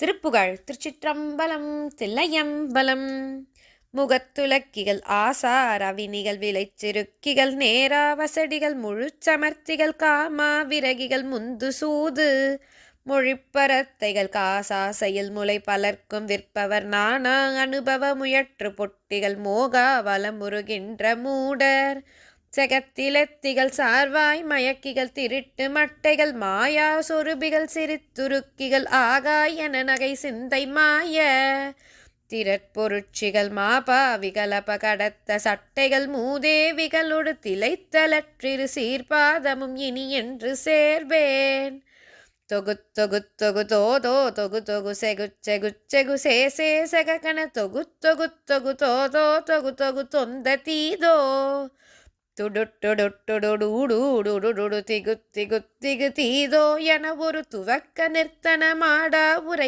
திருப்புகழ் திருச்சிற்றம்பலம் தில்லையம்பலம். முகத்துலக்கிகள் ஆசார அவினிகள் விளைச்சிருக்கிகள் நேராவசடிகள் வசடிகள் முழுச்சமர்த்திகள் காமா விரகிகள் முந்து சூது மொழிப்பரத்தைகள் காசாசையில் முளை பலர்க்கும் விற்பவர் நானா அனுபவ முயற்று பொட்டிகள் மோகா முருகின்ற மூடர். செகத்திலே திகழ் சார்வாய் மயக்கிகள் திருட்டு மட்டைகள் மாயா சொருபிகள் சிரித்துருக்கிகள் ஆகாய் என நகை சிந்தை மாய. திரட்பொருட்சிகள் மாபாவிகள் அபகடத்த சட்டைகள் மூதேவிகளோடு திளைத்தலற்றிரு சீர்பாதமும் இனி என்று சேர்வேன். தொகு தொகு தொகு தோதோ தொகு தொகு செகு செகு செகு சே சே செககன தொகு தொகு தொகு தோதோ தொகு தொகு தொந்த தீதோ. துடுட்டுடுட்டுடுடுடுடுடுடு திகு திகு திகு தீதோ என ஒரு துவக்க நிறுத்தனமாடா உரை